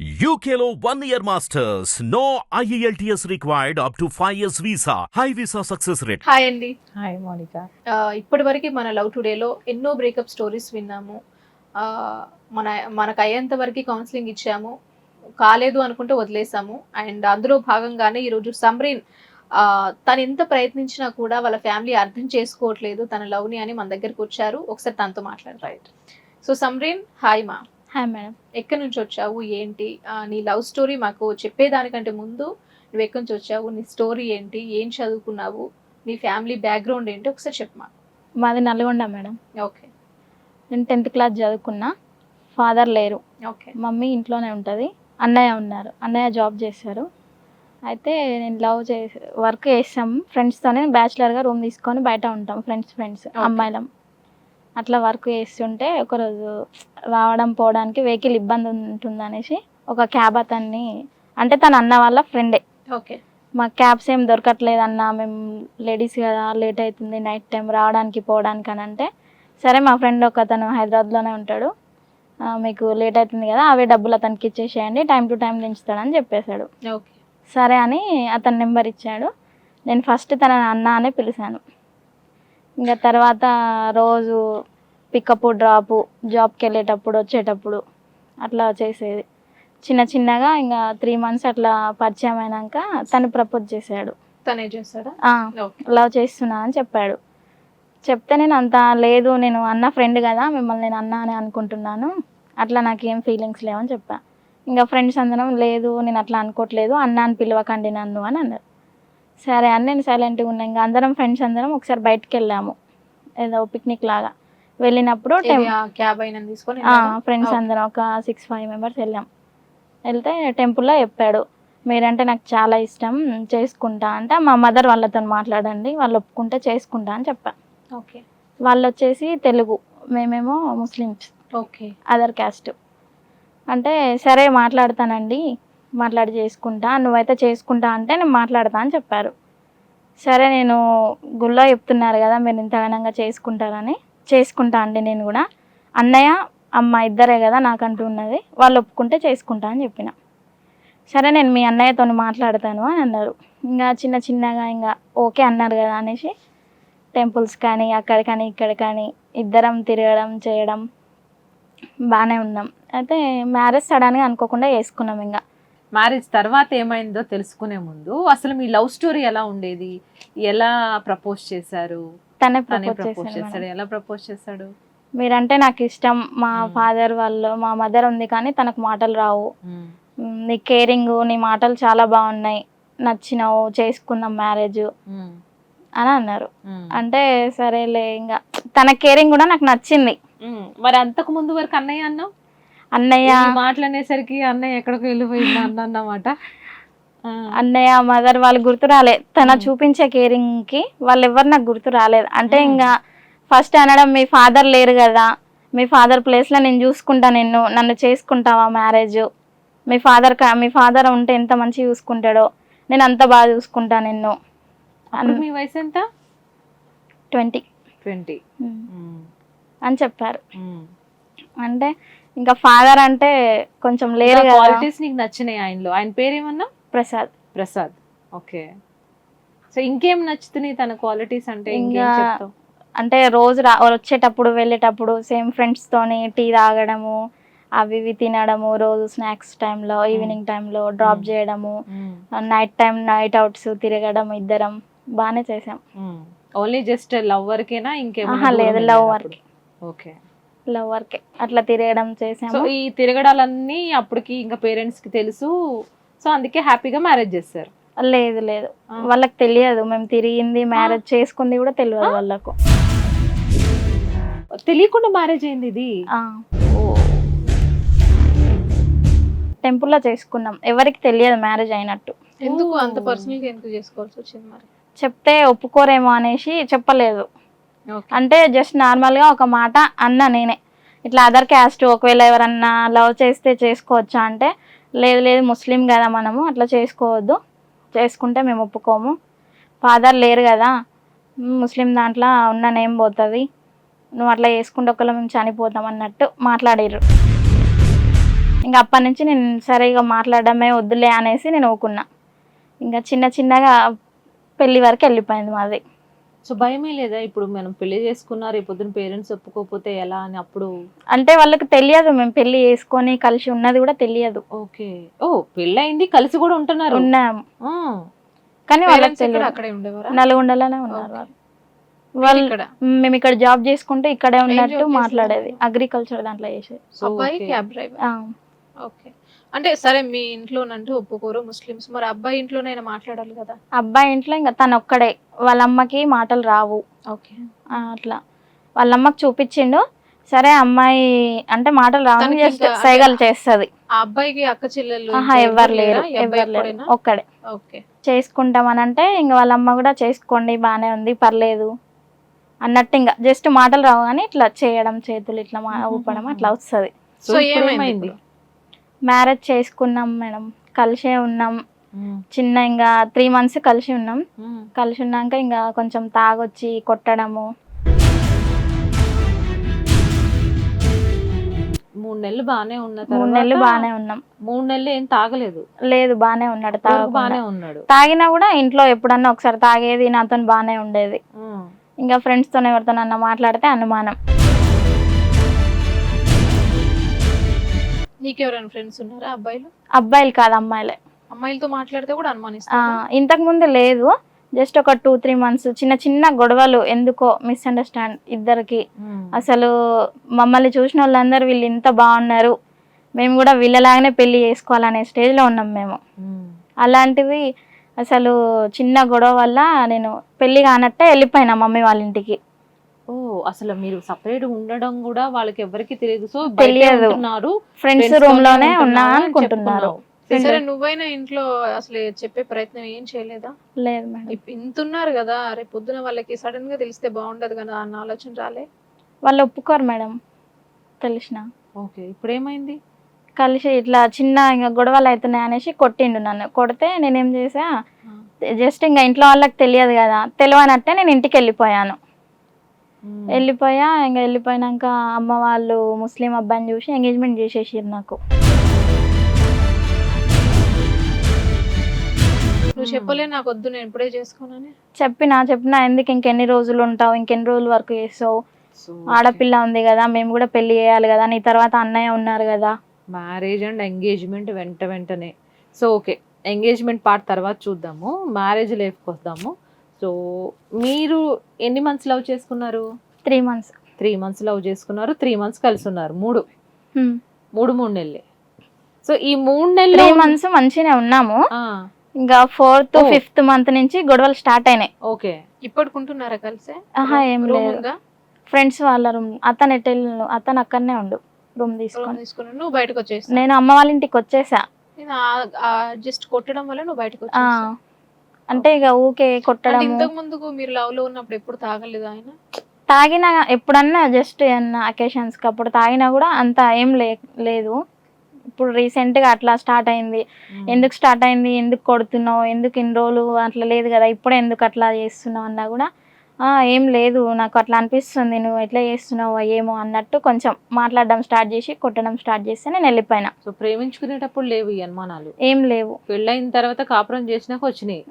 One year masters. No E IELTS required up to 5 years visa. High visa success rate. Hi అండి hi Monika ఇప్పటి వరకు మన love టుడేలో ఎన్నో breakup stories విన్నాము. ఆ, మన మనకు అయ్యేంత వరకు కౌన్సిలింగ్ ఇచ్చాము. కాలేదు అనుకుంటే వదిలేసాము. అండ్ అందులో భాగంగానే ఈరోజు సమ్రీన్ ఆ, తను ఎంత ప్రయత్నించినా కూడా వాళ్ళ ఫ్యామిలీ అర్థం చేసుకోవట్లేదు తన లవ్ని అని మన దగ్గరికి వచ్చారు. ఒకసారి తనతో మాట్లాడు రైట్ సో సమ్రీన్ హాయ్ మా హాయ్ మేడం ఎక్కడి నుంచి వచ్చావు? ఏంటి? నీ లవ్ స్టోరీ మాకు చెప్పేదానికంటే ముందు నువ్వు ఎక్కడి నుంచి వచ్చావు? నీ స్టోరీ ఏంటి? ఏం చదువుకున్నావు? నీ ఫ్యామిలీ బ్యాక్గ్రౌండ్ ఏంటి? ఒకసారి చెప్పు మా మాది నల్గొండ మేడం ఓకే. నేను టెన్త్ క్లాస్ చదువుకున్నా. ఫాదర్ లేరు. ఓకే. మమ్మీ ఇంట్లోనే ఉంటుంది. అన్నయ్య ఉన్నారు. అన్నయ్య జాబ్ చేశారు. అయితే నేను లవ్ చేసి వర్క్ చేస్తాం ఫ్రెండ్స్తోనే బ్యాచిలర్గా రూమ్ తీసుకొని బయట ఉంటాం. ఫ్రెండ్స్ ఫ్రెండ్స్ అమ్మాయిలం. అట్లా వర్క్ చేస్తుంటే ఒకరోజు రావడం పోవడానికి వెహికల్ ఇబ్బంది ఉంటుంది అనేసి ఒక క్యాబ్ అతన్ని అంటే తన అన్న వాళ్ళ ఫ్రెండే. ఓకే. మా క్యాబ్స్ ఏం దొరకట్లేదు అన్న మేము లేడీస్ కదా లేట్ అవుతుంది నైట్ టైం రావడానికి పోవడానికి అని అంటే సరే మా ఫ్రెండ్ ఒక అతను హైదరాబాద్లోనే ఉంటాడు. మీకు లేట్ అవుతుంది కదా అవే డబ్బులు అతనికి ఇచ్చేసేయండి టైం టు టైం దించుతాడని చెప్పేశాడు. ఓకే. సరే అని అతని నెంబర్ ఇచ్చాడు. నేను ఫస్ట్ తన అన్న అనే పిలిచాను. ఇంకా తర్వాత రోజు పికప్ డ్రాపు జాబ్కి వెళ్ళేటప్పుడు వచ్చేటప్పుడు అట్లా చేసేది. చిన్న చిన్నగా ఇంకా త్రీ మంత్స్ అట్లా పరిచయం అయినాక తను ప్రపోజ్ చేశాడు. తనే ఓకే. లవ్ చేస్తున్నా అని చెప్పాడు. చెప్తే నేను అంత లేదు నేను అన్న ఫ్రెండ్ కదా మిమ్మల్ని నేను అన్న అని అనుకుంటున్నాను. అట్లా నాకు ఏం ఫీలింగ్స్ లేవని చెప్పా. ఇంకా ఫ్రెండ్స్ అందరం లేదు నేను అట్లా అనుకోవట్లేదు అన్న అని పిలవకండి నన్ను అని అన్నారు. సరే అని నేను సైలెంట్గా ఉన్నా. ఇంకా అందరం ఫ్రెండ్స్ అందరం ఒకసారి బయటకు వెళ్ళాము. ఏదో పిక్నిక్ లాగా. వెళ్ళినప్పుడు క్యాబ్ అయినా తీసుకొని ఫ్రెండ్స్. అందరం ఒక సిక్స్ ఫైవ్ మెంబర్స్ వెళ్ళాం. వెళ్తే టెంపుల్లో చెప్పాడు మీరంటే నాకు చాలా ఇష్టం చేసుకుంటా అంటే. మా మదర్ వాళ్ళతో మాట్లాడండి వాళ్ళు ఒప్పుకుంటే చేసుకుంటా అని చెప్పా. ఓకే. వాళ్ళు వచ్చేసి తెలుగు మేమేమో ముస్లిమ్స్. ఓకే. అదర్ క్యాస్ట్ అంటే సరే మాట్లాడతానండి మాట్లాడి చేసుకుంటా నువ్వైతే చేసుకుంటా అంటే నేను మాట్లాడతా అని చెప్పారు. సరే నేను గుళ్ళో చెప్తున్నారు కదా మీరు ఇంత ఘనంగా చేసుకుంటారని చేసుకుంటా అండి నేను కూడా. అన్నయ్య అమ్మ ఇద్దరే కదా నాకంటూ ఉన్నది వాళ్ళు ఒప్పుకుంటే చేసుకుంటా అని చెప్పిన. సరే నేను మీ అన్నయ్యతో మాట్లాడతాను అని అన్నారు. ఇంకా చిన్న చిన్నగా ఇంకా ఓకే అన్నారు కదా అనేసి టెంపుల్స్ కానీ అక్కడ కానీ ఇక్కడ కానీ ఇద్దరం తిరగడం చేయడం బాగానే ఉన్నాం. అయితే మ్యారేజ్ సడన్గా అనుకోకుండా చేసుకున్నాం ఇంకా. మ్యారేజ్ తర్వాత ఏమైందో తెలుసుకునే ముందు అసలు మీ లవ్ స్టోరీ ఎలా ఉండేది? ఎలా ప్రపోజ్ చేశారు? తనే ప్రపోజ్ చేశాడు. ఎలా ప్రపోజ్ చేశాడు? మీరంటే నాకు ఇష్టం. మా. ఫాదర్ వాళ్ళు మా మదర్ ఉంది కానీ తనకు మాటలు రావు. నీ కేరింగ్ నీ మాటలు చాలా బాగున్నాయి. నచ్చినావు చేసుకుందాం మ్యారేజ్. అని అన్నారు. అంటే సరేలే ఇంకా తన కేరింగ్ కూడా నాకు నచ్చింది. మరి అంతకు ముందు వరకు అన్నయ్య అన్నావు? అన్నయ్య. ఈ మాటలు అనేసరికి అన్నయ్య ఎక్కడికి వెళ్ళిపోయింది అన్న అన్నమాట అన్నయ్య మదర్ వాళ్ళు గుర్తు రాలే. తన. చూపించే కేరింగ్కి వాళ్ళు ఎవరు నాకు గుర్తు రాలేదు. అంటే. ఇంకా ఫస్ట్ అనడం మీ ఫాదర్ లేరు కదా. మీ ఫాదర్ ప్లేస్లో నేను చూసుకుంటా నిన్ను. నన్ను చేసుకుంటావా మ్యారేజ్ మీ ఫాదర్ మీ ఫాదర్ ఉంటే ఎంత మంచిగా చూసుకుంటాడో. నేను అంత బాగా చూసుకుంటా నిన్ను. మీ వయసు ఎంత? ట్వంటీ. ట్వంటీ. అని చెప్పారు. అంటే ఇంకా ఫాదర్ అంటే కొంచెం లేరు క్వాలిటీస్ నీకు నచ్చినాయి ఆయనలో. ఆయన పేరు ఏమన్నా ప్రసాద్. ప్రసాద్. ఓకే. సో ఇంకేం నచ్చుతున్నాయి తన క్వాలిటీస్ అంటే? ఇంకేం అంటే రోజు రా వచ్చేటప్పుడు వెళ్ళేటప్పుడు సేమ్ తోని టీ తాగడము అవి ఇవి తినడము రోజు స్నాక్స్ టైంలో ఈవినింగ్ టైంలో డ్రాప్. చేయడము నైట్ టైం నైట్ అవుట్స్ తిరగడం ఇద్దరం బాగానే చేసాం ఓన్లీ జస్ట్ లవ్ వరకేనా ఇంకేమైనా ఆహా, లేదు, love work. ఓకే. లవ్ వర్కే అట్లా తిరగడం సో చేసాము ఈ తిరగడాలన్నీ అప్పటికి ఇంకా పేరెంట్స్కి తెలుసు. సో అందుకే హ్యాపీగా మ్యారేజ్ చేస్తారు లేదు లేదు. వాళ్ళకి తెలియదు. మేము తిరిగింది మ్యారేజ్ చేసుకుంది కూడా తెలియదు? వాళ్ళకు. తెలియకుండా మ్యారేజ్ అయింది ఇది? ఆ. టెంపుల్లో చేసుకున్నాం. ఎవరికి తెలియదు మ్యారేజ్ అయినట్టు. ఎందుకు. అంత పర్సనల్గా ఎందుకు చేసుకోవాల్సి వచ్చింది మరి? చెప్తే ఒప్పుకోరేమో అనేసి చెప్పలేదు. అంటే జస్ట్ నార్మల్గా ఒక మాట అన్న నేనే. ఇట్లా అదర్ క్యాస్ట్ ఒకవేళ ఎవరన్నా లవ్ చేస్తే చేసుకోవచ్చా అంటే లేదు లేదు ముస్లిం కదా మనము అట్లా చేసుకోవద్దు. చేసుకుంటే మేము ఒప్పుకోము. ఫాదర్ లేరు కదా ముస్లిం దాంట్లో ఉన్న నేమ్ పోతుంది. నువ్వు అట్లా చేసుకుంటే ఒకవేళ మేము చనిపోతాం అన్నట్టు మాట్లాడిర్రు. ఇంకా అప్పటి నుంచి నేను సరే ఇక మాట్లాడడమే వద్దులే అనేసి నేను ఊకున్నా. ఇంకా చిన్న చిన్నగా పెళ్ళి వరకు వెళ్ళిపోయింది మాది. సో భయమే లేదా? ఇప్పుడు మనం పెళ్ళి చేసుకున్నారు రేపు పొద్దున పేరెంట్స్ ఒప్పుకోకపోతే ఎలా అని అప్పుడు? అంటే వాళ్ళకి తెలియదు. మేము పెళ్ళి చేసుకొని కలిసి ఉన్నది కూడా తెలియదు. ఓకే. ఓ పెళ్ళి అయింది కలిసి కూడా ఉంటున్నారు. ఉన్నాము ఆ, కానీ వాళ్ళకి తెలియదు. అక్కడే ఉండేవారా? నల్గొండలోనే ఉన్నారు. వాళ్ళు. మీరు వాళ్ళు ఇక్కడ మేము ఇక్కడ జాబ్ చేసుకుంటే ఇక్కడే ఉన్నట్టు? మాట్లాడేది. అగ్రికల్చర్ దాంట్లో చేసేది. సో అబ్బాయి ఓకే. Cab driver. ఆ, ఓకే. అంటే సరే మీ ఇంట్లోనంటూ ఒప్పుకోరు ముస్లిమ్స్. మరి అబ్బాయి ఇంట్లోనైనా మాట్లాడాలి కదా? అబ్బాయి ఇంట్లో ఇంకా తను ఒక్కడే వాళ్ళ అమ్మకి మాటలు రావు. ఓకే. అట్లా. వాళ్ళ అమ్మకి చూపించిండు. సరే అమ్మాయి అంటే మాటలు రావు జస్ట్ సైగలు చేస్తది. ఆ అబ్బాయికి అక్క చెల్లెలు ఎవరు లేరు? ఎవరు లేరు? ఒక్కడే. ఓకే. చేసుకుంటామని అంటే ఇంకా వాళ్ళ అమ్మ కూడా చేసుకోండి బాగానే ఉంది పర్లేదు అన్నట్టు ఇంకా జస్ట్ మాటలు రావు కానీ ఇట్లా చేయడం చేతులు ఇట్లా మా- ఊపడం అట్లా వస్తుంది. సో ఏమైంది? మ్యారేజ్ చేసుకున్నాం మేడం. కలిసే ఉన్నాం. చిన్న ఇంకా త్రీ మంత్స్ కలిసి ఉన్నాం. కలిసి ఉన్నాక ఇంకా కొంచెం తాగొచ్చి కొట్టడము. మూడు నెలలు బానే ఉన్న మూడు నెలలు బాగానే ఉన్నాం. మూడు నెలలు ఏం తాగలేదు. లేదు బాగానే ఉన్నాడు బానే ఉన్నాడు. తాగినా కూడా ఇంట్లో ఎప్పుడన్నా ఒకసారి తాగేది నాతో బాగానే ఉండేది. ఇంకా ఫ్రెండ్స్తో ఎవరితోనన్నా మాట్లాడితే అనుమానం. నీకెవరైనా ఫ్రెండ్స్ ఉన్నారా అబ్బాయిలు? అబ్బాయిలు కాదు అమ్మాయిలే. అమ్మాయిలతో మాట్లాడితే కూడా అనుమానిస్తా ఇంతకు ముందు లేదు. జస్ట్ ఒక టూ త్రీ మంత్స్ చిన్న చిన్న గొడవలు ఎందుకో మిస్అండర్స్టాండ్ ఇద్దరికి. ఉమ్. అసలు మమ్మల్ని చూసిన వాళ్ళందరూ వీళ్ళు ఇంత బాగున్నారు. మేము కూడా వీళ్ళలాగానే పెళ్ళి చేసుకోవాలనే స్టేజ్లో ఉన్నాం మేము. ఉమ్. అలాంటిది అసలు చిన్న గొడవ వల్ల నేను పెళ్ళి కానట్టే వెళ్ళిపోయినా మమ్మీ వాళ్ళ ఇంటికి. అసలు మీరు సపరేట్ ఉండడం కూడా వాళ్ళకి ఎవరికి తెలియదు. సో తెలియదు. ఫ్రెండ్స్ రూమ్లోనే ఉన్నా అనుకుంటున్నారు. సరే నువ్వైనా ఇంట్లో అసలు చెప్పే ప్రయత్నం ఏం చేయలేదా? లేదు మేడం. ఇంత ఉన్నారు కదా రేపు పొద్దున వాళ్ళకి సడన్గా తెలిస్తే బాగుండదు కదా అన్న ఆలోచన రాలే? వాళ్ళు ఒప్పుకోరు మేడం తెలిసిన. ఓకే ఇప్పుడు ఏమైంది కలిసి ఇట్లా చిన్న ఇంకా గొడవలు అవుతున్నాయి అనేసి కొట్టిండు నన్ను. కొడితే నేనేం చేసా జస్ట్ ఇంకా ఇంట్లో వాళ్ళకి తెలియదు కదా తెలియనట్టే నేను ఇంటికి వెళ్ళిపోయాను. వెళ్ళిపోయా. ఇంకా వెళ్ళిపోయినాక అమ్మ వాళ్ళు ముస్లిం అబ్బాయిని చూసి ఎంగేజ్మెంట్ చేసేసారు నాకు. నువ్వు చెప్పలే నాకు వద్దు నేను ఇప్పుడే చేసుకోనని. చెప్పినా చెప్పినా ఎందుకు ఇంకెన్ని రోజులు ఉంటావు? ఇంకెన్ని రోజులు వరకు చేస్తావు? ఆడపిల్ల ఉంది కదా మేము కూడా పెళ్ళి చేయాలి కదా నీ తర్వాత అన్నయ్య ఉన్నారు కదా. మ్యారేజ్ అండ్ ఎంగేజ్మెంట్ వెంట వెంటనే. సో ఓకే ఎంగేజ్మెంట్ పార్ట్ తర్వాత చూద్దాము. మ్యారేజ్ లైఫ్కి వద్దాము సో మీరు ఎన్ని మంత్స్ లవ్ చేసుకున్నారు? Three months three months love చేసుకున్నారు త్రీ మంత్స్ కలిసి ఉన్నారు మూడు. మూడు మూడు నెలలే. సో ఈ మూడు త్రీ నెలలు మంత్స్ మంచిగానే ఉన్నాము. ఇంకా ఫోర్త్. ఫిఫ్త్ మంత్ నుంచి గొడవలు స్టార్ట్ అయినాయి. ఓకే. ఇప్పటికుంటున్నారా కలిసే? ఆహా ఏం లేదు. ఫ్రెండ్స్ వాళ్ళ రూమ్ అతను ఎటు అతను అక్కడనే ఉండు రూమ్ రూమ్ తీసుకొని తీసుకుని నువ్వు బయటకు వచ్చేసా నేను అమ్మ వాళ్ళ ఇంటికి వచ్చేసా. జస్ట్ కొట్టడం వల్ల నువ్వు బయటకు అంటే ఇక ఊకే కొట్టడం ఇంతకు ముందుకు మీరు లవ్లో ఉన్నప్పుడు ఎప్పుడు తాగలేదు ఆయన? తాగినా ఎప్పుడన్నా జస్ట్ ఏమన్నా అకేషన్స్కి అప్పుడు తాగినా కూడా అంత ఏం లేదు. ఇప్పుడు రీసెంట్గా అట్లా స్టార్ట్ అయింది. ఎందుకు స్టార్ట్ అయింది? ఎందుకు కొడుతున్నావు? ఎందుకు ఇన్ని రోజులు అట్లా లేదు కదా? ఇప్పుడే ఎందుకు అట్లా చేస్తున్నావు అన్నా కూడా "ఆ, ఏం లేదు నాకు అట్లా అనిపిస్తుంది. నువ్వు ఎట్లా చేస్తున్నావు ఏమో అన్నట్టు కొంచెం మాట్లాడడం స్టార్ట్ చేసి కొట్టడం స్టార్ట్ చేస్తే నేను వెళ్ళిపోయినా. సో ప్రేమించుకునేటప్పుడు లేవు ఈ అనుమానాలు? ఏం లేవు. పెళ్ళైన తర్వాత కాపురం చేసినాక వచ్చినాయి.